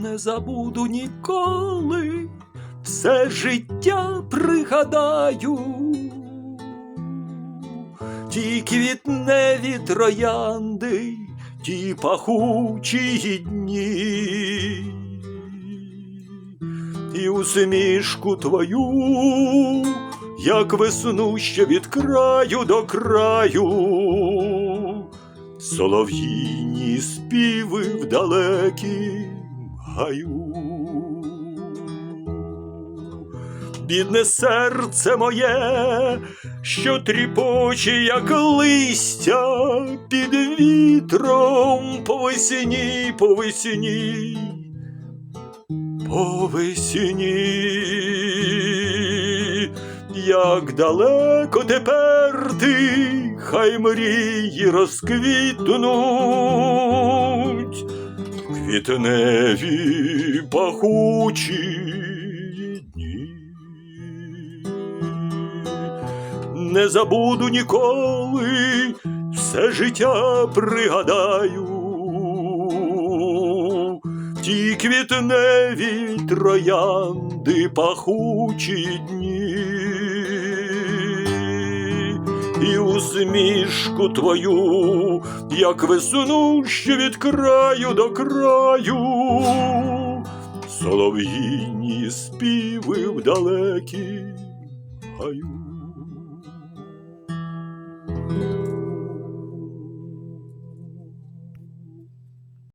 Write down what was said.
не забуду ніколи, все життя пригадаю. Ті квітневі троянди, ті пахучі дні, і усмішку твою, як весну ще від краю до краю, солов'їні співи в далекім гаю. Бідне серце моє, що тріпоче, як листя під вітром по весні, по весні, по весні, як далеко тепер ти, хай мрії розквітнуть, квітневі пахучі дні. Не забуду ніколи, все життя пригадаю. Ті квітневі троянди пахучі дні, усмішку твою, як весну ще від краю до краю, солов'їні співи в далекім гаю.